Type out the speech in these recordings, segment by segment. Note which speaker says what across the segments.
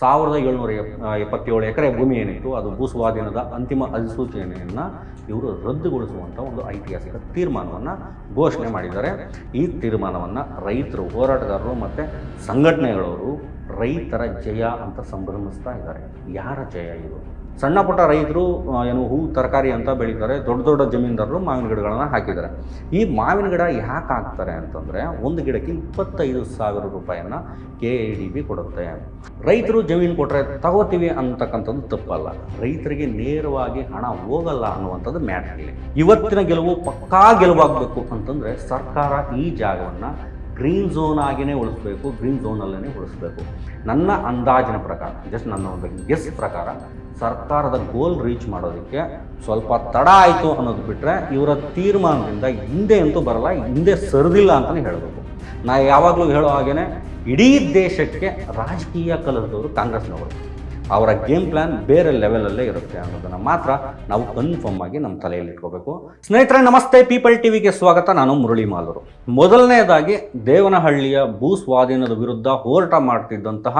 Speaker 1: ಸಾವಿರದ ಏಳ್ನೂರ ಎಪ್ಪತ್ತೇಳು ಎಕರೆ ಭೂಮಿ ಏನಿತ್ತು, ಅದು ಭೂಸ್ವಾಧೀನದ ಅಂತಿಮ ಅಧಿಸೂಚನೆಯನ್ನು ಇವರು ರದ್ದುಗೊಳಿಸುವಂಥ ಒಂದು ಐತಿಹಾಸಿಕ ತೀರ್ಮಾನವನ್ನು ಘೋಷಣೆ ಮಾಡಿದ್ದಾರೆ. ಈ ತೀರ್ಮಾನವನ್ನು ರೈತರು, ಹೋರಾಟಗಾರರು ಮತ್ತು ಸಂಘಟನೆಗಳವರು ರೈತರ ಜಯ ಅಂತ ಸಂಭ್ರಮಿಸ್ತಾ ಇದ್ದಾರೆ. ಯಾರ ಜಯ ಇದು? ಸಣ್ಣ ಪುಟ್ಟ ರೈತರು ಏನು ಹೂವು ತರಕಾರಿ ಅಂತ ಬೆಳೀತಾರೆ, ದೊಡ್ಡ ದೊಡ್ಡ ಜಮೀನ್ದಾರರು ಮಾವಿನ ಗಿಡಗಳನ್ನು ಹಾಕಿದ್ದಾರೆ. ಈ ಮಾವಿನ ಗಿಡ ಯಾಕೆ ಹಾಕ್ತಾರೆ ಅಂತಂದರೆ ಒಂದು ಗಿಡಕ್ಕೆ ಇಪ್ಪತ್ತೈದು ಸಾವಿರ ರೂಪಾಯಿಯನ್ನು ಕೆ ಎ ಡಿ ಬಿ ಕೊಡುತ್ತೆ. ರೈತರು ಜಮೀನು ಕೊಟ್ಟರೆ ತಗೋತೀವಿ ಅಂತಕ್ಕಂಥದ್ದು ತಪ್ಪಲ್ಲ. ರೈತರಿಗೆ ನೇರವಾಗಿ ಹಣ ಹೋಗಲ್ಲ ಅನ್ನುವಂಥದ್ದು ಮ್ಯಾಟ್ ಇಲ್ಲಿ ಇವತ್ತಿನ ಗೆಲುವು ಪಕ್ಕಾ ಗೆಲುವಾಗಬೇಕು ಅಂತಂದರೆ ಸರ್ಕಾರ ಈ ಜಾಗವನ್ನು ಗ್ರೀನ್ ಝೋನ್ ಆಗಿನೇ ಉಳಿಸ್ಬೇಕು, ಗ್ರೀನ್ ಝೋನಲ್ಲೇ ಉಳಿಸ್ಬೇಕು. ನನ್ನ ಅಂದಾಜಿನ ಪ್ರಕಾರ ಜಸ್ಟ್ ನನ್ನ ಒಂದು ಗೆಸ್ ಪ್ರಕಾರ ಸರ್ಕಾರದ ಗೋಲ್ ರೀಚ್ ಮಾಡೋದಕ್ಕೆ ಸ್ವಲ್ಪ ತಡ ಆಯಿತು ಅನ್ನೋದು ಬಿಟ್ಟರೆ ಇವರ ತೀರ್ಮಾನದಿಂದ ಹಿಂದೆ ಅಂತೂ ಬರಲ್ಲ, ಹಿಂದೆ ಸರಿದಿಲ್ಲ ಅಂತಲೇ ಹೇಳಬೇಕು. ನಾ ಯಾವಾಗಲೂ ಹೇಳೋ ಹಾಗೇನೆ, ಇಡೀ ದೇಶಕ್ಕೆ ರಾಜಕೀಯ ಕಲಿಸಿದವರು ಕಾಂಗ್ರೆಸ್ನವರು. ಅವರ ಗೇಮ್ ಪ್ಲ್ಯಾನ್ ಬೇರೆ ಲೆವೆಲಲ್ಲೇ ಇರುತ್ತೆ ಅನ್ನೋದನ್ನು ಮಾತ್ರ ನಾವು ಕನ್ಫರ್ಮ್ ಆಗಿ ನಮ್ಮ ತಲೆಯಲ್ಲಿ ಇಟ್ಕೋಬೇಕು. ಸ್ನೇಹಿತರೆ, ನಮಸ್ತೆ. ಪೀಪಲ್ ಟಿವಿಗೆ ಸ್ವಾಗತ. ನಾನು ಮುರಳಿ ಮಾಲೂರು. ಮೊದಲನೆಯದಾಗಿ ದೇವನಹಳ್ಳಿಯ ಭೂ ಸ್ವಾಧೀನದ ವಿರುದ್ಧ ಹೋರಾಟ ಮಾಡ್ತಿದ್ದಂತಹ,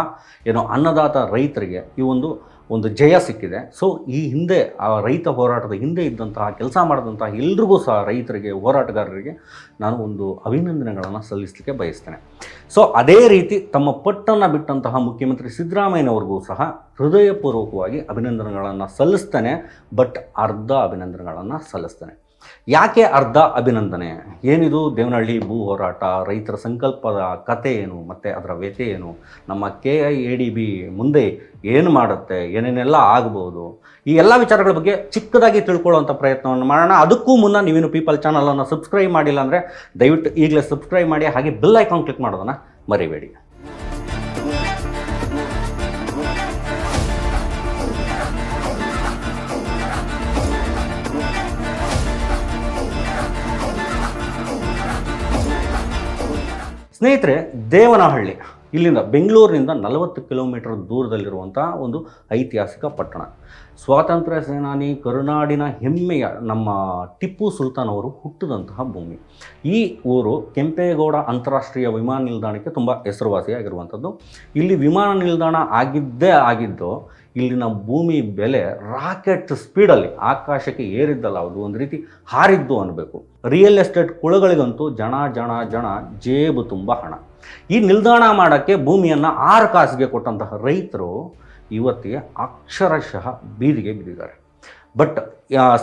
Speaker 1: ಏನು ಅನ್ನದಾತ ರೈತರಿಗೆ ಈ ಒಂದು ಒಂದು ಜಯ ಸಿಕ್ಕಿದೆ. ಸೊ ಈ ಹಿಂದೆ, ಆ ರೈತ ಹೋರಾಟದ ಹಿಂದೆ ಇದ್ದಂತಹ, ಕೆಲಸ ಮಾಡಿದಂತಹ ಎಲ್ರಿಗೂ ಸಹ ರೈತರಿಗೆ, ಹೋರಾಟಗಾರರಿಗೆ ನಾನು ಒಂದು ಅಭಿನಂದನೆಗಳನ್ನು ಸಲ್ಲಿಸಲಿಕ್ಕೆ ಬಯಸ್ತೇನೆ. ಸೊ ಅದೇ ರೀತಿ ತಮ್ಮ ಪಟ್ಟನ್ನು ಬಿಟ್ಟಂತಹ ಮುಖ್ಯಮಂತ್ರಿ ಸಿದ್ದರಾಮಯ್ಯನವ್ರಿಗೂ ಸಹ ಹೃದಯಪೂರ್ವಕವಾಗಿ ಅಭಿನಂದನೆಗಳನ್ನು ಸಲ್ಲಿಸ್ತೇನೆ. ಬಟ್ ಅರ್ಧ ಅಭಿನಂದನೆಗಳನ್ನು ಸಲ್ಲಿಸ್ತೇನೆ. ಯಾಕೆ ಅರ್ಧ ಅಭಿನಂದನೆ? ಏನಿದು ದೇವನಹಳ್ಳಿ ಭೂ ಹೋರಾಟ? ರೈತರ ಸಂಕಲ್ಪದ ಕತೆ ಏನು? ಮತ್ತು ಅದರ ವ್ಯಥೆ ಏನು? ನಮ್ಮ K I A D B ಮುಂದೆ ಏನು ಮಾಡುತ್ತೆ? ಏನೇನೆಲ್ಲ ಆಗ್ಬೋದು? ಈ ಎಲ್ಲ ವಿಚಾರಗಳ ಬಗ್ಗೆ ಚಿಕ್ಕದಾಗಿ ತಿಳ್ಕೊಳ್ಳುವಂಥ ಪ್ರಯತ್ನವನ್ನು ಮಾಡೋಣ. ಅದಕ್ಕೂ ಮುನ್ನ ನೀವೇನು ಪೀಪಲ್ ಚಾನಲನ್ನು ಸಬ್ಸ್ಕ್ರೈಬ್ ಮಾಡಿಲ್ಲ ಅಂದರೆ ದಯವಿಟ್ಟು ಈಗಲೇ ಸಬ್ಸ್ಕ್ರೈಬ್ ಮಾಡಿ, ಹಾಗೆ ಬಿಲ್ ಐಕಾನ್ ಕ್ಲಿಕ್ ಮಾಡೋದನ್ನು ಮರಿಬೇಡಿ. ಸ್ನೇಹಿತರೆ, ದೇವನಹಳ್ಳಿ, ಇಲ್ಲಿಂದ ಬೆಂಗಳೂರಿನಿಂದ ನಲವತ್ತು ಕಿಲೋಮೀಟರ್ ದೂರದಲ್ಲಿರುವಂಥ ಒಂದು ಐತಿಹಾಸಿಕ ಪಟ್ಟಣ. ಸ್ವಾತಂತ್ರ್ಯ ಸೇನಾನಿ ಕರುನಾಡಿನ ಹೆಮ್ಮೆಯ ನಮ್ಮ ಟಿಪ್ಪು ಸುಲ್ತಾನ್ ಅವರು ಹುಟ್ಟಿದಂತಹ ಭೂಮಿ. ಈ ಊರು ಕೆಂಪೇಗೌಡ ಅಂತಾರಾಷ್ಟ್ರೀಯ ವಿಮಾನ ನಿಲ್ದಾಣಕ್ಕೆ ತುಂಬ ಹೆಸರುವಾಸಿಯಾಗಿರುವಂಥದ್ದು ಇಲ್ಲಿ ವಿಮಾನ ನಿಲ್ದಾಣ ಆಗಿದ್ದೇ ಆಗಿದ್ದು ಇಲ್ಲಿನ ಭೂಮಿ ಬೆಲೆ ರಾಕೆಟ್ ಸ್ಪೀಡಲ್ಲಿ ಆಕಾಶಕ್ಕೆ ಏರಿದ್ದಲ್ಲ, ಅದು ಒಂದು ರೀತಿ ಹಾರಿದ್ದು ಅನ್ನಬೇಕು ರಿಯಲ್ ಎಸ್ಟೇಟ್ ಕುಳಗಳಿಗಂತೂ ಜನ ಜನ ಜನ ಜೇಬು ತುಂಬ ಹಣ. ಈ ನಿಲ್ದಾಣ ಮಾಡೋಕ್ಕೆ ಭೂಮಿಯನ್ನು ಆರು ಕಾಸಿಗೆ ಕೊಟ್ಟಂತಹ ರೈತರು ಇವತ್ತಿಗೆ ಅಕ್ಷರಶಃ ಬೀದಿಗೆ ಬಿದ್ದಿದ್ದಾರೆ. ಬಟ್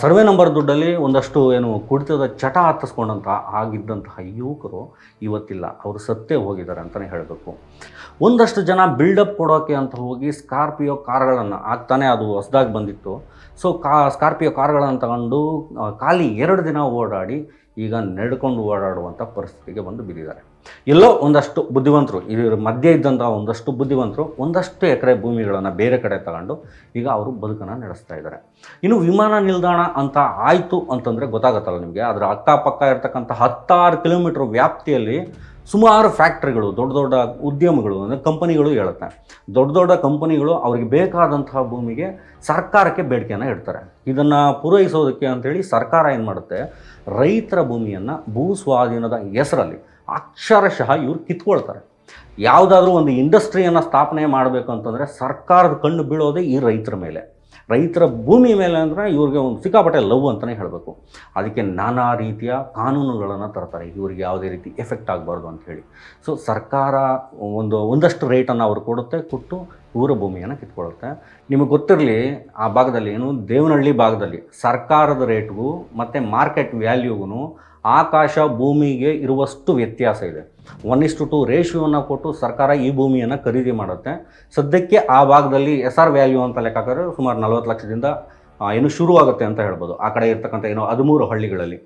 Speaker 1: ಸರ್ವೆ ನಂಬರ್ ದುಡ್ಡಲ್ಲಿ ಒಂದಷ್ಟು ಏನು ಕುಡಿತದ ಚಟ ಹತ್ತಿಸ್ಕೊಂಡಂಥ ಆಗಿದ್ದಂತಹ ಯುವಕರು ಇವತ್ತಿಲ್ಲ. ಅವರು ಸತ್ತೇ ಹೋಗಿದ್ದಾರೆ ಅಂತಲೇ ಹೇಳಬೇಕು. ಒಂದಷ್ಟು ಜನ ಬಿಲ್ಡಪ್ ಕೊಡೋಕ್ಕೆ ಅಂತ ಹೋಗಿ ಸ್ಕಾರ್ಪಿಯೋ ಕಾರ್ಗಳನ್ನು ಆಗ್ತಾನೆ ಅದು ಹೊಸ್ದಾಗಿ ಬಂದಿತ್ತು. ಸೊ ಕಾ ಸ್ಕಾರ್ಪಿಯೋ ಕಾರ್ಗಳನ್ನು ತಗೊಂಡು ಖಾಲಿ ಎರಡು ದಿನ ಓಡಾಡಿ ಈಗ ನಡ್ಕೊಂಡು ಓಡಾಡುವಂಥ ಪರಿಸ್ಥಿತಿಗೆ ಬಂದು ಬಿದ್ದಿದ್ದಾರೆ. ಎಲ್ಲೋ ಒಂದಷ್ಟು ಬುದ್ಧಿವಂತರು ಇದರ ಮಧ್ಯೆ ಇದ್ದಂಥ ಒಂದಷ್ಟು ಬುದ್ಧಿವಂತರು ಒಂದಷ್ಟು ಎಕರೆ ಭೂಮಿಗಳನ್ನು ಬೇರೆ ಕಡೆ ತಗೊಂಡು ಈಗ ಅವರು ಬದುಕನ್ನು ನಡೆಸ್ತಾ ಇದ್ದಾರೆ. ಇನ್ನು ವಿಮಾನ ನಿಲ್ದಾಣ ಅಂತ ಆಯಿತು ಅಂತಂದರೆ ಗೊತ್ತಾಗುತ್ತಲ್ಲ ನಿಮಗೆ. ಅದರ ಅಕ್ಕಪಕ್ಕ ಇರತಕ್ಕಂಥ ಹತ್ತಾರು ಕಿಲೋಮೀಟ್ರ್ ವ್ಯಾಪ್ತಿಯಲ್ಲಿ ಸುಮಾರು ಫ್ಯಾಕ್ಟ್ರಿಗಳು, ದೊಡ್ಡ ದೊಡ್ಡ ಉದ್ಯಮಗಳು, ಅಂದರೆ ಕಂಪನಿಗಳು ಹೇಳುತ್ತೆ. ದೊಡ್ಡ ದೊಡ್ಡ ಕಂಪನಿಗಳು ಅವರಿಗೆ ಬೇಕಾದಂತಹ ಭೂಮಿಗೆ ಸರ್ಕಾರಕ್ಕೆ ಬೇಡಿಕೆಯನ್ನು ಇಡ್ತಾರೆ. ಇದನ್ನು ಪೂರೈಸೋದಕ್ಕೆ ಅಂಥೇಳಿ ಸರ್ಕಾರ ಏನು ಮಾಡುತ್ತೆ? ರೈತರ ಭೂಮಿಯನ್ನು ಭೂ ಸ್ವಾಧೀನದ ಹೆಸರಲ್ಲಿ ಅಕ್ಷರಶಃ ಇವ್ರು ಕಿತ್ಕೊಳ್ತಾರೆ. ಯಾವುದಾದ್ರೂ ಒಂದು ಇಂಡಸ್ಟ್ರಿಯನ್ನು ಸ್ಥಾಪನೆ ಮಾಡಬೇಕು ಅಂತಂದರೆ ಸರ್ಕಾರದ ಕಣ್ಣು ಬೀಳೋದೇ ಈ ರೈತರ ಮೇಲೆ. ರೈತರ ಭೂಮಿ ಮೇಲೆ ಅಂದರೆ ಇವ್ರಿಗೆ ಒಂದು ಸಿಕ್ಕಾಪಟ್ಟೆ ಲವ್ ಅಂತಲೇ ಹೇಳಬೇಕು. ಅದಕ್ಕೆ ನಾನಾ ರೀತಿಯ ಕಾನೂನುಗಳನ್ನು ತರ್ತಾರೆ. ಇವ್ರಿಗೆ ಯಾವುದೇ ರೀತಿ ಎಫೆಕ್ಟ್ ಆಗಬಾರ್ದು ಹೇಳಿ. ಸೊ ಸರ್ಕಾರ ಒಂದು ಒಂದಷ್ಟು ರೇಟನ್ನು ಅವರು ಕೊಡುತ್ತೆ, ಕೊಟ್ಟು ಇವರ ಭೂಮಿಯನ್ನು ಕಿತ್ಕೊಳ್ಳುತ್ತೆ. ನಿಮಗೆ ಗೊತ್ತಿರಲಿ, ಆ ಭಾಗದಲ್ಲಿ ಏನು? ದೇವನಹಳ್ಳಿ ಭಾಗದಲ್ಲಿ ಸರ್ಕಾರದ ರೇಟ್ಗೂ ಮತ್ತು ಮಾರ್ಕೆಟ್ ವ್ಯಾಲ್ಯೂಗೂ ಆಕಾಶ ಭೂಮಿಗೆ ಇರುವಷ್ಟು ವ್ಯತ್ಯಾಸ ಇದೆ. ಒನ್ ಇಷ್ಟು ಟು ರೇಷಿಯೋನ ಕೊಟ್ಟು ಸರ್ಕಾರ ಈ ಭೂಮಿಯನ್ನು ಖರೀದಿ ಮಾಡುತ್ತೆ. ಸದ್ಯಕ್ಕೆ ಆ ಭಾಗದಲ್ಲಿ ಎಸ್ ಆರ್ ವ್ಯಾಲ್ಯೂ ಅಂತ ಲೆಕ್ಕ ಹಾಕಿದ್ರೆ ಸುಮಾರು ನಲವತ್ತು ಲಕ್ಷದಿಂದ ಏನು ಶುರುವಾಗುತ್ತೆ ಅಂತ ಹೇಳ್ಬೋದು. ಆ ಕಡೆ ಇರ್ತಕ್ಕಂಥ ಏನೋ ಹದಿಮೂರು ಹಳ್ಳಿಗಳಲ್ಲಿ.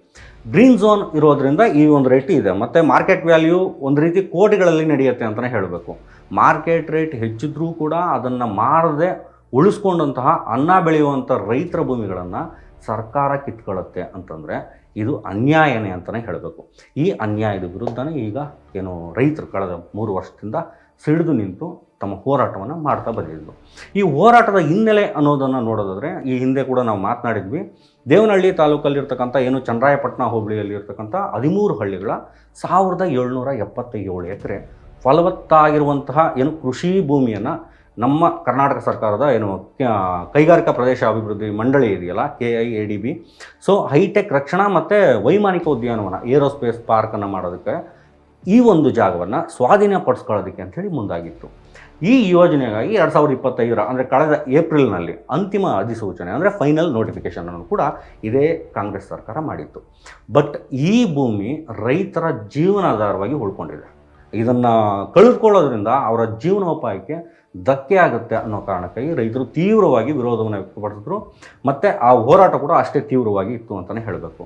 Speaker 1: ಗ್ರೀನ್ ಝೋನ್ ಇರೋದ್ರಿಂದ ಈ ಒಂದು ರೇಟ್ ಇದೆ. ಮತ್ತು ಮಾರ್ಕೆಟ್ ವ್ಯಾಲ್ಯೂ ಒಂದು ರೀತಿ ಕೋಟಿಗಳಲ್ಲಿ ನಡೆಯುತ್ತೆ ಅಂತಲೇ ಹೇಳಬೇಕು. ಮಾರ್ಕೆಟ್ ರೇಟ್ ಹೆಚ್ಚಿದ್ರೂ ಕೂಡ ಅದನ್ನು ಮಾರದೆ ಉಳಿಸ್ಕೊಂಡಂತಹ ಅನ್ನ ಬೆಳೆಯುವಂಥ ರೈತರ ಭೂಮಿಗಳನ್ನು ಸರ್ಕಾರ ಕಿತ್ಕೊಳ್ಳುತ್ತೆ ಅಂತಂದರೆ ಇದು ಅನ್ಯಾಯನೇ ಅಂತಲೇ ಹೇಳಬೇಕು. ಈ ಅನ್ಯಾಯದ ವಿರುದ್ಧನೇ ಈಗ ಏನು ರೈತರು ಕಳೆದ ಮೂರು ವರ್ಷದಿಂದ ಸಿಡಿದು ನಿಂತು ತಮ್ಮ ಹೋರಾಟವನ್ನು ಮಾಡ್ತಾ ಬಂದಿದ್ದರು ಈ ಹೋರಾಟದ ಹಿನ್ನೆಲೆ ಅನ್ನೋದನ್ನು ನೋಡೋದಾದರೆ, ಈ ಹಿಂದೆ ಕೂಡ ನಾವು ಮಾತನಾಡಿದ್ವಿ. ದೇವನಹಳ್ಳಿ ತಾಲೂಕಲ್ಲಿರ್ತಕ್ಕಂಥ, ಏನು ಚಂದ್ರಾಯಪಟ್ಟಣ ಹೋಬಳಿಯಲ್ಲಿರ್ತಕ್ಕಂಥ ಹದಿಮೂರು ಹಳ್ಳಿಗಳ ಸಾವಿರದ ಏಳ್ನೂರ ಎಪ್ಪತ್ತೇಳು ಎಕರೆ ಫಲವತ್ತಾಗಿರುವಂತಹ ಏನು ಕೃಷಿ ಭೂಮಿಯನ್ನು ನಮ್ಮ ಕರ್ನಾಟಕ ಸರ್ಕಾರದ ಏನು ಕೈಗಾರಿಕಾ ಪ್ರದೇಶ ಅಭಿವೃದ್ಧಿ ಮಂಡಳಿ ಇದೆಯಲ್ಲ K I A D B so hitech ರಕ್ಷಣಾ ಮತ್ತು ವೈಮಾನಿಕ ಉದ್ಯಾನವನ, ಏರೋಸ್ಪೇಸ್ ಪಾರ್ಕನ್ನು ಮಾಡೋದಕ್ಕೆ ಈ ಒಂದು ಜಾಗವನ್ನು ಸ್ವಾಧೀನಪಡಿಸ್ಕೊಳ್ಳೋದಕ್ಕೆ ಅಂಥೇಳಿ ಮುಂದಾಗಿತ್ತು. ಈ ಯೋಜನೆಗಾಗಿ ಎರಡು ಸಾವಿರದ ಇಪ್ಪತ್ತೈದರ ಅಂದರೆ ಕಳೆದ ಏಪ್ರಿಲ್ನಲ್ಲಿ ಅಂತಿಮ ಅಧಿಸೂಚನೆ ಅಂದರೆ ಫೈನಲ್ ನೋಟಿಫಿಕೇಶನ್ ಅನ್ನು ಕೂಡ ಇದೇ ಕಾಂಗ್ರೆಸ್ ಸರ್ಕಾರ ಮಾಡಿತ್ತು. ಬಟ್ ಈ ಭೂಮಿ ರೈತರ ಜೀವನಾಧಾರವಾಗಿ ಉಳ್ಕೊಂಡಿದೆ. ಇದನ್ನು ಕಳೆದುಕೊಳ್ಳೋದ್ರಿಂದ ಅವರ ಜೀವನೋಪಾಯಕ್ಕೆ ಧಕ್ಕೆ ಆಗುತ್ತೆ ಅನ್ನೋ ಕಾರಣಕ್ಕಾಗಿ ರೈತರು ತೀವ್ರವಾಗಿ ವಿರೋಧವನ್ನು ವ್ಯಕ್ತಪಡಿಸಿದ್ರು. ಮತ್ತು ಆ ಹೋರಾಟ ಕೂಡ ಅಷ್ಟೇ ತೀವ್ರವಾಗಿ ಇತ್ತು ಅಂತಲೇ ಹೇಳಬೇಕು.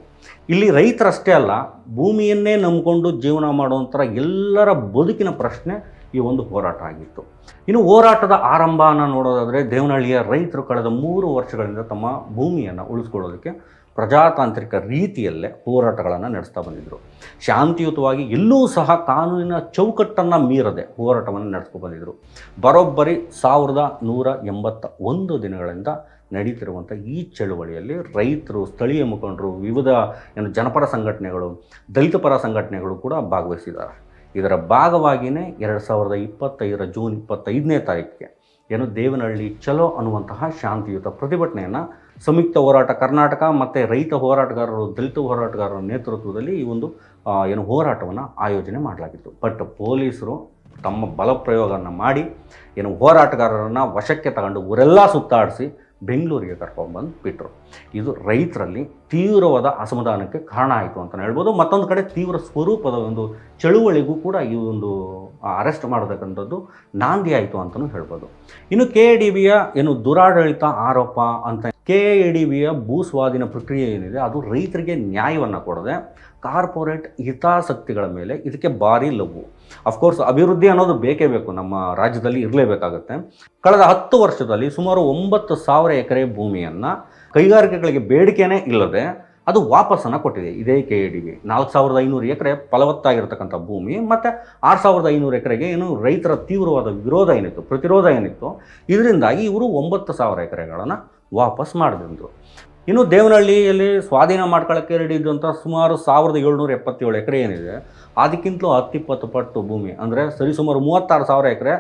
Speaker 1: ಇಲ್ಲಿ ರೈತರಷ್ಟೇ ಅಲ್ಲ, ಭೂಮಿಯನ್ನೇ ನಂಬಿಕೊಂಡು ಜೀವನ ಮಾಡುವಂಥ ಎಲ್ಲರ ಬದುಕಿನ ಪ್ರಶ್ನೆ ಈ ಒಂದು ಹೋರಾಟ ಆಗಿತ್ತು. ಇನ್ನು ಹೋರಾಟದ ಆರಂಭನ ನೋಡೋದಾದರೆ ದೇವನಹಳ್ಳಿಯ ರೈತರು ಕಳೆದ ಮೂರು ವರ್ಷಗಳಿಂದ ತಮ್ಮ ಭೂಮಿಯನ್ನು ಉಳಿಸ್ಕೊಳ್ಳೋದಕ್ಕೆ ಪ್ರಜಾತಾಂತ್ರಿಕ ರೀತಿಯಲ್ಲೇ ಹೋರಾಟಗಳನ್ನು ನಡೆಸ್ತಾ ಬಂದಿದ್ದರು ಶಾಂತಿಯುತವಾಗಿ ಎಲ್ಲೂ ಸಹ ಕಾನೂನಿನ ಚೌಕಟ್ಟನ್ನು ಮೀರದೆ ಹೋರಾಟವನ್ನು ನಡೆಸ್ಕೊ ಬಂದಿದ್ದರು ಬರೋಬ್ಬರಿ ಸಾವಿರದ ನೂರ ಎಂಬತ್ತ ಒಂದು ದಿನಗಳಿಂದ ನಡೀತಿರುವಂಥ ಈ ಚಳುವಳಿಯಲ್ಲಿ ರೈತರು, ಸ್ಥಳೀಯ ಮುಖಂಡರು, ವಿವಿಧ ಏನು ಜನಪರ ಸಂಘಟನೆಗಳು, ದಲಿತ ಪರ ಸಂಘಟನೆಗಳು ಕೂಡ ಭಾಗವಹಿಸಿದ್ದಾರೆ. ಇದರ ಭಾಗವಾಗಿಯೇ ಎರಡು ಸಾವಿರದ ಇಪ್ಪತ್ತೈದರ ಜೂನ್ ಇಪ್ಪತ್ತೈದನೇ ತಾರೀಕಿಗೆ ಏನು ದೇವನಹಳ್ಳಿ ಚಲೋ ಅನ್ನುವಂತಹ ಶಾಂತಿಯುತ ಪ್ರತಿಭಟನೆಯನ್ನು ಸಂಯುಕ್ತ ಹೋರಾಟ ಕರ್ನಾಟಕ ಮತ್ತು ರೈತ ಹೋರಾಟಗಾರರು, ದಲಿತ ಹೋರಾಟಗಾರರ ನೇತೃತ್ವದಲ್ಲಿ ಈ ಒಂದು ಏನು ಹೋರಾಟವನ್ನು ಆಯೋಜನೆ ಮಾಡಲಾಗಿತ್ತು. ಬಟ್ ಪೊಲೀಸರು ತಮ್ಮ ಬಲಪ್ರಯೋಗವನ್ನು ಮಾಡಿ, ಏನು ಹೋರಾಟಗಾರರನ್ನು ವಶಕ್ಕೆ ತಗೊಂಡು ಊರೆಲ್ಲ ಸುತ್ತಾಡಿಸಿ ಬೆಂಗಳೂರಿಗೆ ಕರ್ಕೊಂಡ್ಬಂದು ಬಿಟ್ಟರು ಇದು ರೈತರಲ್ಲಿ ತೀವ್ರವಾದ ಅಸಮಾಧಾನಕ್ಕೆ ಕಾರಣ ಆಯಿತು ಅಂತ ಹೇಳ್ಬೋದು. ಮತ್ತೊಂದು ಕಡೆ ತೀವ್ರ ಸ್ವರೂಪದ ಒಂದು ಚಳುವಳಿಗೂ ಕೂಡ ಈ ಒಂದು ಅರೆಸ್ಟ್ ಮಾಡತಕ್ಕಂಥದ್ದು ನಾಂದಿ ಆಯಿತು ಅಂತಲೂ ಹೇಳ್ಬೋದು. ಇನ್ನು ಕೆ ಡಿ ಬಿಯ ಏನು ದುರಾಡಳಿತ ಆರೋಪ ಅಂತ ಕೆ ಎ ಡಿ ಬಿಯ ಭೂ ಸ್ವಾಧೀನ ಪ್ರಕ್ರಿಯೆ ಏನಿದೆ, ಅದು ರೈತರಿಗೆ ನ್ಯಾಯವನ್ನು ಕೊಡದೆ ಕಾರ್ಪೊರೇಟ್ ಹಿತಾಸಕ್ತಿಗಳ ಮೇಲೆ ಇದಕ್ಕೆ ಭಾರಿ ಲವ್ವು ಅಫ್ಕೋರ್ಸ್ ಅಭಿವೃದ್ಧಿ ಅನ್ನೋದು ಬೇಕೇ ಬೇಕು. ನಮ್ಮ ರಾಜ್ಯದಲ್ಲಿ ಇರಲೇಬೇಕಾಗುತ್ತೆ. ಕಳೆದ ಹತ್ತು ವರ್ಷದಲ್ಲಿ ಸುಮಾರು ಒಂಬತ್ತು ಸಾವಿರ ಎಕರೆ ಭೂಮಿಯನ್ನು ಕೈಗಾರಿಕೆಗಳಿಗೆ ಬೇಡಿಕೆನೇ ಇಲ್ಲದೆ ಅದು ವಾಪಸ್ಸನ್ನು ಕೊಟ್ಟಿದೆ. ಇದೇ ಕೆ ಎ ಬಿ ನಾಲ್ಕು ಸಾವಿರದ ಐನೂರು ಎಕರೆ ಫಲವತ್ತಾಗಿರ್ತಕ್ಕಂಥ ಭೂಮಿ, ಮತ್ತು ಆರು ಸಾವಿರದ ಐನೂರು ಎಕರೆಗೆ ಏನು ರೈತರ ತೀವ್ರವಾದ ವಿರೋಧ ಏನಿತ್ತು, ಪ್ರತಿರೋಧ ಏನಿತ್ತು, ಇದರಿಂದಾಗಿ ಇವರು ಒಂಬತ್ತು ಸಾವಿರ ಎಕರೆಗಳನ್ನು ವಾಪಸ್ ಮಾಡಿದ್ರು ಇನ್ನು ದೇವನಹಳ್ಳಿಯಲ್ಲಿ ಸ್ವಾಧೀನ ಮಾಡ್ಕೊಳ್ಳೋಕ್ಕೆ ರೆಡಿ ಇದ್ದಂಥ ಸುಮಾರು ಸಾವಿರದ ಏಳ್ನೂರ ಎಪ್ಪತ್ತೇಳು ಎಕರೆ ಏನಿದೆ, ಅದಕ್ಕಿಂತಲೂ ಹತ್ತಿಪ್ಪತ್ತು ಪಟ್ಟು ಭೂಮಿ, ಅಂದರೆ ಸರಿಸುಮಾರು ಮೂವತ್ತಾರು ಸಾವಿರ ಎಕರೆ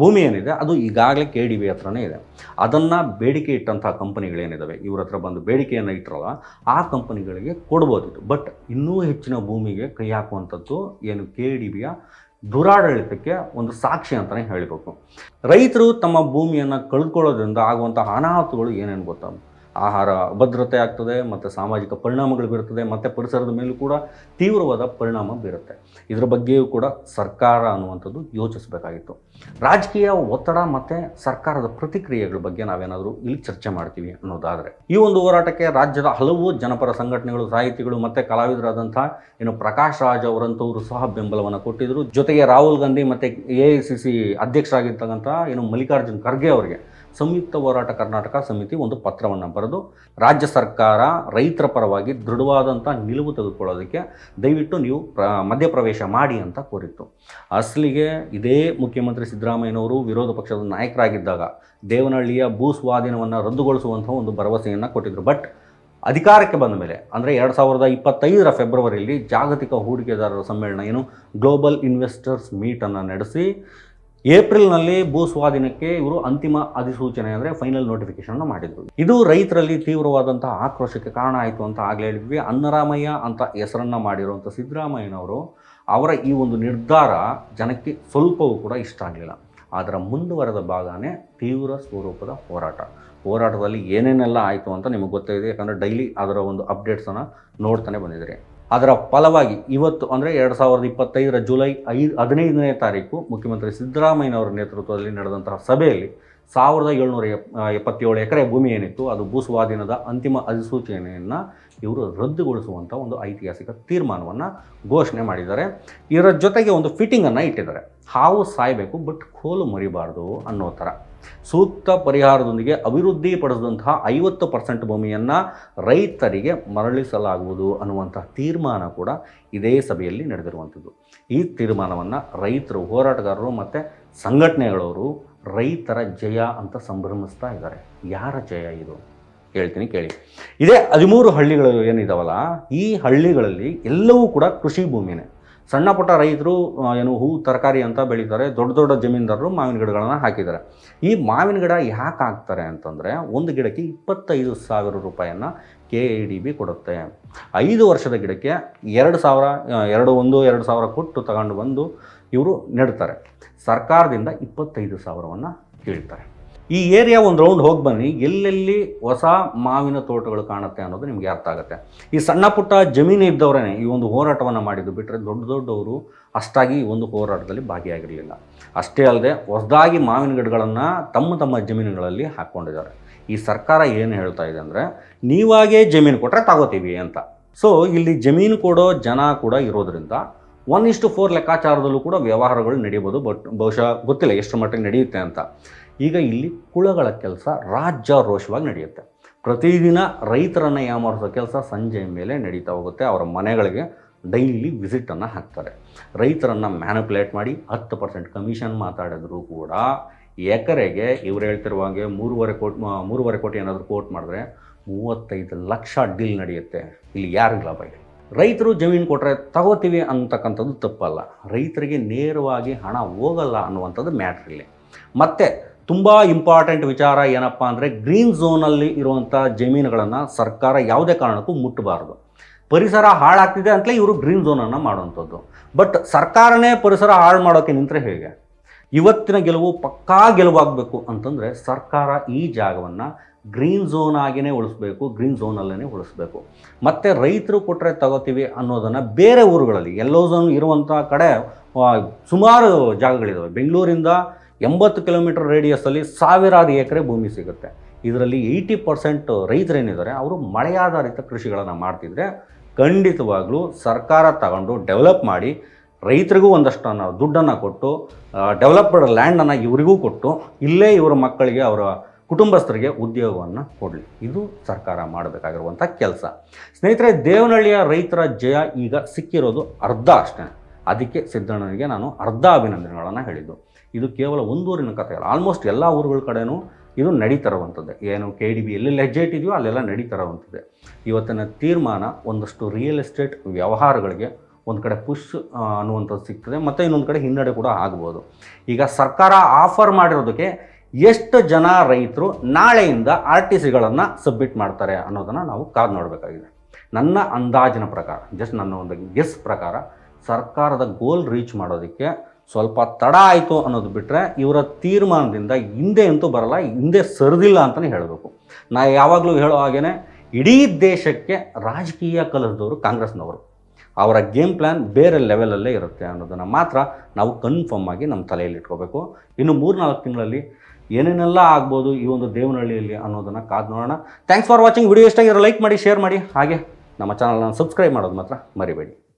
Speaker 1: ಭೂಮಿ ಏನಿದೆ, ಅದು ಈಗಾಗಲೇ ಕೆ ಡಿ ಬಿ ಹತ್ರನೇ ಇದೆ. ಅದನ್ನು ಬೇಡಿಕೆ ಇಟ್ಟಂಥ ಕಂಪನಿಗಳೇನಿದ್ದಾವೆ ಇವ್ರ ಹತ್ರ ಬಂದು ಬೇಡಿಕೆಯನ್ನು ಇಟ್ಟರಲ್ಲ ಆ ಕಂಪನಿಗಳಿಗೆ ಕೊಡ್ಬೋದಿತ್ತು. ಬಟ್ ಇನ್ನೂ ಹೆಚ್ಚಿನ ಭೂಮಿಗೆ ಕೈ ಹಾಕುವಂಥದ್ದು ಏನು ಕೆ ಡಿ ಬಿಯ ದುರಾಡಳಿತಕ್ಕೆ ಒಂದು ಸಾಕ್ಷಿ ಅಂತಲೇ ಹೇಳಬೇಕು. ರೈತರು ತಮ್ಮ ಭೂಮಿಯನ್ನು ಕಳೆದುಕೊಳ್ಳೋದ್ರಿಂದ ಆಗುವಂಥ ಅನಾಹುತಗಳು ಏನೇನು ಗೊತ್ತಾ? ಆಹಾರ ಅಭದ್ರತೆ ಆಗ್ತದೆ, ಮತ್ತು ಸಾಮಾಜಿಕ ಪರಿಣಾಮಗಳು ಬೀರುತ್ತದೆ, ಮತ್ತು ಪರಿಸರದ ಮೇಲೂ ಕೂಡ ತೀವ್ರವಾದ ಪರಿಣಾಮ ಬೀರುತ್ತೆ. ಇದರ ಬಗ್ಗೆಯೂ ಕೂಡ ಸರ್ಕಾರ ಅನ್ನುವಂಥದ್ದು ಯೋಚಿಸಬೇಕಾಗಿತ್ತು. ರಾಜಕೀಯ ಒತ್ತಡ ಮತ್ತು ಸರ್ಕಾರದ ಪ್ರತಿಕ್ರಿಯೆಗಳ ಬಗ್ಗೆ ನಾವೇನಾದರೂ ಇಲ್ಲಿ ಚರ್ಚೆ ಮಾಡ್ತೀವಿ ಅನ್ನೋದಾದರೆ. ಈ ಒಂದು ಹೋರಾಟಕ್ಕೆ ರಾಜ್ಯದ ಹಲವು ಜನಪರ ಸಂಘಟನೆಗಳು, ಸಾಹಿತಿಗಳು ಮತ್ತು ಕಲಾವಿದರಾದಂಥ ಏನು ಪ್ರಕಾಶ್ ರಾಜ್ ಅವರಂಥವರು ಸಹ ಬೆಂಬಲವನ್ನು ಕೊಟ್ಟಿದ್ದರು ಜೊತೆಗೆ ರಾಹುಲ್ ಗಾಂಧಿ ಮತ್ತು ಎ ಐ ಸಿ ಸಿ ಅಧ್ಯಕ್ಷರಾಗಿರ್ತಕ್ಕಂಥ ಏನು ಮಲ್ಲಿಕಾರ್ಜುನ್ ಖರ್ಗೆ ಅವರಿಗೆ ಸಂಯುಕ್ತ ಹೋರಾಟ ಕರ್ನಾಟಕ ಸಮಿತಿ ಒಂದು ಪತ್ರವನ್ನು ಬರೆದು, ರಾಜ್ಯ ಸರ್ಕಾರ ರೈತರ ಪರವಾಗಿ ದೃಢವಾದಂಥ ನಿಲುವು ತೆಗೆದುಕೊಳ್ಳೋದಕ್ಕೆ ದಯವಿಟ್ಟು ನೀವು ಪ್ರ, ಮಧ್ಯಪ್ರವೇಶ ಮಾಡಿ ಅಂತ ಕೋರಿತ್ತು. ಅಸಲಿಗೆ ಇದೇ ಮುಖ್ಯಮಂತ್ರಿ ಸಿದ್ದರಾಮಯ್ಯನವರು ವಿರೋಧ ಪಕ್ಷದ ನಾಯಕರಾಗಿದ್ದಾಗ ದೇವನಹಳ್ಳಿಯ ಭೂ ಸ್ವಾಧೀನವನ್ನು ರದ್ದುಗೊಳಿಸುವಂಥ ಒಂದು ಭರವಸೆಯನ್ನು ಕೊಟ್ಟಿದ್ದರು ಬಟ್ ಅಧಿಕಾರಕ್ಕೆ ಬಂದ ಮೇಲೆ, ಅಂದರೆ ಎರಡು ಸಾವಿರದ ಇಪ್ಪತ್ತೈದರ ಫೆಬ್ರವರಿಯಲ್ಲಿ ಜಾಗತಿಕ ಹೂಡಿಕೆದಾರರ ಸಮ್ಮೇಳನ ಏನು ಗ್ಲೋಬಲ್ ಇನ್ವೆಸ್ಟರ್ಸ್ ಮೀಟನ್ನು ನಡೆಸಿ ಏಪ್ರಿಲ್ನಲ್ಲಿ ಭೂ ಸ್ವಾಧೀನಕ್ಕೆ ಇವರು ಅಂತಿಮ ಅಧಿಸೂಚನೆ ಅಂದರೆ ಫೈನಲ್ ನೋಟಿಫಿಕೇಶನ್ ಮಾಡಿದರು. ಇದು ರೈತರಲ್ಲಿ ತೀವ್ರವಾದಂತಹ ಆಕ್ರೋಶಕ್ಕೆ ಕಾರಣ ಆಯಿತು ಅಂತ ಆಗಲೇ ಹೇಳಿದ್ವಿ. ಅನ್ನರಾಮಯ್ಯ ಅಂತ ಹೆಸರನ್ನು ಮಾಡಿರುವಂಥ ಸಿದ್ದರಾಮಯ್ಯನವರು ಅವರ ಈ ಒಂದು ನಿರ್ಧಾರ ಜನಕ್ಕೆ ಸ್ವಲ್ಪವೂ ಕೂಡ ಇಷ್ಟ ಆಗಲಿಲ್ಲ. ಅದರ ಮುಂದುವರೆದ ಭಾಗನೇ ತೀವ್ರ ಸ್ವರೂಪದ ಹೋರಾಟ. ಹೋರಾಟದಲ್ಲಿ ಏನೇನೆಲ್ಲ ಆಯಿತು ಅಂತ ನಿಮಗೆ ಗೊತ್ತಾಗಿದೆ ಯಾಕಂದರೆ ಡೈಲಿ ಅದರ ಒಂದು ಅಪ್ಡೇಟ್ಸನ್ನು ನೋಡ್ತಾನೆ ಬಂದಿದ್ದೀರಿ. ಅದರ ಫಲವಾಗಿ ಇವತ್ತು ಅಂದರೆ ಎರಡು ಸಾವಿರದ ಇಪ್ಪತ್ತೈದರ ಜುಲೈ ಐದು, ಹದಿನೈದನೇ ತಾರೀಕು ಮುಖ್ಯಮಂತ್ರಿ ಸಿದ್ದರಾಮಯ್ಯನವರ ನೇತೃತ್ವದಲ್ಲಿ ನಡೆದಂತಹ ಸಭೆಯಲ್ಲಿ ಸಾವಿರದ ಏಳ್ನೂರ ಎಪ್ ಎಪ್ಪತ್ತೇಳು ಎಕರೆ ಭೂಮಿ ಏನಿತ್ತು, ಅದು ಭೂ ಸ್ವಾಧೀನದ ಅಂತಿಮ ಅಧಿಸೂಚನೆಯನ್ನು ಇವರು ರದ್ದುಗೊಳಿಸುವಂಥ ಒಂದು ಐತಿಹಾಸಿಕ ತೀರ್ಮಾನವನ್ನು ಘೋಷಣೆ ಮಾಡಿದ್ದಾರೆ. ಇದರ ಜೊತೆಗೆ ಒಂದು ಫಿಟ್ಟಿಂಗನ್ನು ಇಟ್ಟಿದ್ದಾರೆ. ಹಾವು ಸಾಯಬೇಕು ಬಟ್ ಕೋಲು ಮರಿಬಾರ್ದು ಅನ್ನೋ ಥರ. ಸೂಕ್ತ ಪರಿಹಾರದೊಂದಿಗೆ ಅಭಿವೃದ್ಧಿ ಪಡಿಸಿದಂತಹ ಐವತ್ತು ಪರ್ಸೆಂಟ್ ಭೂಮಿಯನ್ನು ರೈತರಿಗೆ ಮರಳಿಸಲಾಗುವುದು ಅನ್ನುವಂಥ ತೀರ್ಮಾನ ಕೂಡ ಇದೇ ಸಭೆಯಲ್ಲಿ ನಡೆದಿರುವಂಥದ್ದು. ಈ ತೀರ್ಮಾನವನ್ನು ರೈತರು, ಹೋರಾಟಗಾರರು ಮತ್ತು ಸಂಘಟನೆಗಳವರು ರೈತರ ಜಯ ಅಂತ ಸಂಭ್ರಮಿಸ್ತಾ ಇದ್ದಾರೆ. ಯಾರ ಜಯ ಇದು? ಹೇಳ್ತೀನಿ ಕೇಳಿ. ಇದೇ ಹದಿಮೂರು ಹಳ್ಳಿಗಳು ಏನಿದಾವಲ್ಲ, ಈ ಹಳ್ಳಿಗಳಲ್ಲಿ ಎಲ್ಲವೂ ಕೂಡ ಕೃಷಿ ಭೂಮಿನೇ. ಸಣ್ಣ ಪುಟ್ಟ ರೈತರು ಏನು ಹೂ, ತರಕಾರಿ ಅಂತ ಬೆಳೀತಾರೆ, ದೊಡ್ಡ ದೊಡ್ಡ ಜಮೀನ್ದಾರರು ಮಾವಿನ ಗಿಡಗಳನ್ನು ಹಾಕಿದ್ದಾರೆ. ಈ ಮಾವಿನ ಗಿಡ ಯಾಕೆ ಹಾಕ್ತಾರೆ ಅಂತಂದರೆ, ಒಂದು ಗಿಡಕ್ಕೆ ಇಪ್ಪತ್ತೈದು ಸಾವಿರ ರೂಪಾಯಿಯನ್ನು ಕೆ ಇ ಡಿ ಬಿ ಕೊಡುತ್ತೆ. ಐದು ವರ್ಷದ ಗಿಡಕ್ಕೆ ಎರಡು ಸಾವಿರ ಎರಡು ಒಂದು, ಎರಡು ಸಾವಿರ ಕೊಟ್ಟು ತಗೊಂಡು ಬಂದು ಇವರು ನೆಡ್ತಾರೆ. ಸರ್ಕಾರದಿಂದ ಇಪ್ಪತ್ತೈದು ಸಾವಿರವನ್ನು ಕೇಳ್ತಾರೆ. ಈ ಏರಿಯಾ ಒಂದು ರೌಂಡ್ ಹೋಗಿ ಬನ್ನಿ, ಎಲ್ಲೆಲ್ಲಿ ಹೊಸ ಮಾವಿನ ತೋಟಗಳು ಕಾಣುತ್ತೆ ಅನ್ನೋದು ನಿಮಗೆ ಅರ್ಥ ಆಗುತ್ತೆ. ಈ ಸಣ್ಣ ಪುಟ್ಟ ಜಮೀನು ಇದ್ದವರೇ ಈ ಒಂದು ಹೋರಾಟವನ್ನು ಮಾಡಿದ್ದು ಬಿಟ್ಟರೆ ದೊಡ್ಡ ದೊಡ್ಡವರು ಅಷ್ಟಾಗಿ ಈ ಒಂದು ಹೋರಾಟದಲ್ಲಿ ಭಾಗಿಯಾಗಿರಲಿಲ್ಲ. ಅಷ್ಟೇ ಅಲ್ಲದೆ ಹೊಸದಾಗಿ ಮಾವಿನ ಗಿಡಗಳನ್ನು ತಮ್ಮ ತಮ್ಮ ಜಮೀನುಗಳಲ್ಲಿ ಹಾಕ್ಕೊಂಡಿದ್ದಾರೆ. ಈ ಸರ್ಕಾರ ಏನು ಹೇಳ್ತಾ ಇದೆ ಅಂದರೆ, ನೀವಾಗೇ ಜಮೀನು ಕೊಟ್ಟರೆ ತಗೋತೀವಿ ಅಂತ. ಸೊ ಇಲ್ಲಿ ಜಮೀನು ಕೊಡೋ ಜನ ಕೂಡ ಇರೋದ್ರಿಂದ ಒನ್ ಇಷ್ಟು ಫೋರ್ ಲೆಕ್ಕಾಚಾರದಲ್ಲೂ ಕೂಡ ವ್ಯವಹಾರಗಳು ನಡೆಯಬಹುದು ಬಟ್ ಬಹುಶಃ ಗೊತ್ತಿಲ್ಲ ಎಷ್ಟು ಮಟ್ಟಿಗೆ ನಡೆಯುತ್ತೆ ಅಂತ. ಈಗ ಇಲ್ಲಿ ಕುಳಗಳ ಕೆಲಸ ರಾಜ್ಯ ರೋಷವಾಗಿ ನಡೆಯುತ್ತೆ. ಪ್ರತಿದಿನ ರೈತರನ್ನು ಯಾಮಾರಿಸೋ ಕೆಲಸ ಸಂಜೆ ಮೇಲೆ ನಡೀತಾ ಹೋಗುತ್ತೆ. ಅವರ ಮನೆಗಳಿಗೆ ಡೈಲಿ ವಿಸಿಟನ್ನು ಹಾಕ್ತಾರೆ. ರೈತರನ್ನು ಮ್ಯಾನುಪುಲೇಟ್ ಮಾಡಿ ಹತ್ತು ಪರ್ಸೆಂಟ್ ಕಮಿಷನ್ ಮಾತಾಡಿದ್ರು ಕೂಡ ಎಕರೆಗೆ ಇವ್ರು ಹೇಳ್ತಿರುವ ಹಾಗೆ ಮೂರುವರೆ ಕೋಟಿ ಮೂರುವರೆ ಕೋಟಿ ಏನಾದರೂ ಕೋಟ್ ಮಾಡಿದ್ರೆ ಮೂವತ್ತೈದು ಲಕ್ಷ ಡೀಲ್ ನಡೆಯುತ್ತೆ. ಇಲ್ಲಿ ಯಾರಿಗೆ ಲಾಭ ಇದೆ ರೈತರು ಜಮೀನು ಕೊಟ್ಟರೆ ತಗೋತೀವಿ ಅಂತಕ್ಕಂಥದ್ದು ತಪ್ಪಲ್ಲ. ರೈತರಿಗೆ ನೇರವಾಗಿ ಹಣ ಹೋಗಲ್ಲ ಅನ್ನುವಂಥದ್ದು ಮ್ಯಾಟ್ರ್ ಇಲ್ಲಿ. ಮತ್ತು ತುಂಬ ಇಂಪಾರ್ಟೆಂಟ್ ವಿಚಾರ ಏನಪ್ಪ ಅಂದರೆ ಗ್ರೀನ್ ಝೋನಲ್ಲಿ ಇರುವಂಥ ಜಮೀನುಗಳನ್ನು ಸರ್ಕಾರ ಯಾವುದೇ ಕಾರಣಕ್ಕೂ ಮುಟ್ಟಬಾರ್ದು. ಪರಿಸರ ಹಾಳಾಗ್ತಿದೆ ಅಂತಲೇ ಇವರು ಗ್ರೀನ್ ಝೋನನ್ನು ಮಾಡುವಂಥದ್ದು. ಬಟ್ ಸರ್ಕಾರನೇ ಪರಿಸರ ಹಾಳು ಮಾಡೋಕ್ಕೆ ನಿಂತರೆ ಹೇಗೆ? ಇವತ್ತಿನ ಗೆಲುವು ಪಕ್ಕಾ ಗೆಲುವಾಗಬೇಕು ಅಂತಂದರೆ ಸರ್ಕಾರ ಈ ಜಾಗವನ್ನು ಗ್ರೀನ್ ಝೋನ್ ಆಗಿಯೇ ಉಳಿಸ್ಬೇಕು, ಗ್ರೀನ್ ಝೋನಲ್ಲೇ ಉಳಿಸ್ಬೇಕು. ಮತ್ತು ರೈತರು ಕೊಟ್ಟರೆ ತಗೋತೀವಿ ಅನ್ನೋದನ್ನು ಬೇರೆ ಊರುಗಳಲ್ಲಿ, ಎಲ್ಲೋ ಝೋನ್ ಇರುವಂಥ ಕಡೆ ಸುಮಾರು ಜಾಗಗಳಿದ್ದಾವೆ ಬೆಂಗಳೂರಿಂದ ಎಂಬತ್ತು ಕಿಲೋಮೀಟರ್ ರೇಡಿಯಸ್ಸಲ್ಲಿ ಸಾವಿರಾರು ಎಕರೆ ಭೂಮಿ ಸಿಗುತ್ತೆ. ಇದರಲ್ಲಿ ಏಯ್ಟಿ ಪರ್ಸೆಂಟ್ ರೈತರೇನಿದ್ದಾರೆ ಅವರು ಮಳೆಯಾಧಾರಿತ ಕೃಷಿಗಳನ್ನು ಮಾಡ್ತಿದ್ರೆ ಖಂಡಿತವಾಗ್ಲೂ ಸರ್ಕಾರ ತಗೊಂಡು ಡೆವಲಪ್ ಮಾಡಿ ರೈತರಿಗೂ ಒಂದಷ್ಟು ನಾವು ದುಡ್ಡನ್ನು ಕೊಟ್ಟು ಡೆವಲಪ್ಡ್ ಲ್ಯಾಂಡನ್ನು ಇವರಿಗೂ ಕೊಟ್ಟು, ಇಲ್ಲೇ ಇವರ ಮಕ್ಕಳಿಗೆ, ಅವರ ಕುಟುಂಬಸ್ಥರಿಗೆ ಉದ್ಯೋಗವನ್ನು ಕೊಡಲಿ. ಇದು ಸರ್ಕಾರ ಮಾಡಬೇಕಾಗಿರುವಂಥ ಕೆಲಸ. ಸ್ನೇಹಿತರೆ, ದೇವನಹಳ್ಳಿಯ ರೈತರ ಜಯ ಈಗ ಸಿಕ್ಕಿರೋದು ಅರ್ಧ ಅಷ್ಟೇ. ಅದಕ್ಕೆ ಸಿದ್ದಣ್ಣನಿಗೆ ನಾನು ಅರ್ಧ ಅಭಿನಂದನೆಗಳನ್ನು ಹೇಳಿದ್ದು. ಇದು ಕೇವಲ ಒಂದೂರಿನ ಕಥೆ ಅಲ್ಲ ಆಲ್ಮೋಸ್ಟ್ ಎಲ್ಲ ಊರುಗಳ ಕಡೆಯೂ ಇದು ನಡೀತಿರುವಂಥದ್ದೇ. ಏನು ಕೆ ಡಿ ಬಿ ಎಲ್ಲೆಲ್ಲಿ ಹೆಜ್ಜೆ ಇಟ್ಟಿದೆಯೋ, ಅಲ್ಲೆಲ್ಲ ನಡೀತರುವಂಥದ್ದೇ. ಇವತ್ತಿನ ತೀರ್ಮಾನ ಒಂದಷ್ಟು ರಿಯಲ್ ಎಸ್ಟೇಟ್ ವ್ಯವಹಾರಗಳಿಗೆ ಒಂದು ಕಡೆ ಪುಷ್ ಅನ್ನುವಂಥದ್ದು ಸಿಗ್ತದೆ. ಮತ್ತು ಇನ್ನೊಂದು ಕಡೆ ಹಿನ್ನಡೆ ಕೂಡ ಆಗ್ಬೋದು. ಈಗ ಸರ್ಕಾರ ಆಫರ್ ಮಾಡಿರೋದಕ್ಕೆ ಎಷ್ಟು ಜನ ರೈತರು ನಾಳೆಯಿಂದ ಆರ್ ಟಿ ಸಿಗಳನ್ನು ಸಬ್ಮಿಟ್ ಮಾಡ್ತಾರೆ ಅನ್ನೋದನ್ನು ನಾವು ಕಾದು ನೋಡಬೇಕಾಗಿದೆ. ನನ್ನ ಅಂದಾಜಿನ ಪ್ರಕಾರ ಜಸ್ಟ್ ನನ್ನ ಒಂದು ಗೆಸ್ ಪ್ರಕಾರ, ಸರ್ಕಾರದ ಗೋಲ್ ರೀಚ್ ಮಾಡೋದಕ್ಕೆ ಸ್ವಲ್ಪ ತಡ ಆಯಿತು ಅನ್ನೋದು ಬಿಟ್ಟರೆ ಇವರ ತೀರ್ಮಾನದಿಂದ ಹಿಂದೆ ಅಂತೂ ಬರಲ್ಲ, ಹಿಂದೆ ಸರಿದಿಲ್ಲ ಅಂತಲೇ ಹೇಳಬೇಕು. ನಾ ಯಾವಾಗಲೂ ಹೇಳೋ ಹಾಗೇ ಇಡೀ ದೇಶಕ್ಕೆ ರಾಜಕೀಯ ಕಲಸದವರು ಕಾಂಗ್ರೆಸ್ನವರು. ಅವರ ಗೇಮ್ ಪ್ಲ್ಯಾನ್ ಬೇರೆ ಲೆವೆಲಲ್ಲೇ ಇರುತ್ತೆ ಅನ್ನೋದನ್ನು ಮಾತ್ರ ನಾವು ಕನ್ಫರ್ಮ್ ಆಗಿ ನಮ್ಮ ತಲೆಯಲ್ಲಿ ಇಟ್ಕೋಬೇಕು. ಇನ್ನು ಮೂರ್ನಾಲ್ಕು ತಿಂಗಳಲ್ಲಿ ಏನೇನೆಲ್ಲ ಆಗ್ಬೋದು ಈ ಒಂದು ದೇವನಹಳ್ಳಿಯಲ್ಲಿ ಅನ್ನೋದನ್ನು ಕಾದು ನೋಡೋಣ. ಥ್ಯಾಂಕ್ಸ್ ಫಾರ್ ವಾಚಿಂಗ್ ವಿಡಿಯೋ ಇಷ್ಟ ಆಗಿರೋ ಲೈಕ್ ಮಾಡಿ ಶೇರ್ ಮಾಡಿ. ಹಾಗೆ ನಮ್ಮ ಚಾನಲ್ನ ಸಬ್ಸ್ಕ್ರೈಬ್ ಮಾಡೋದು ಮಾತ್ರ ಮರಿಬೇಡಿ.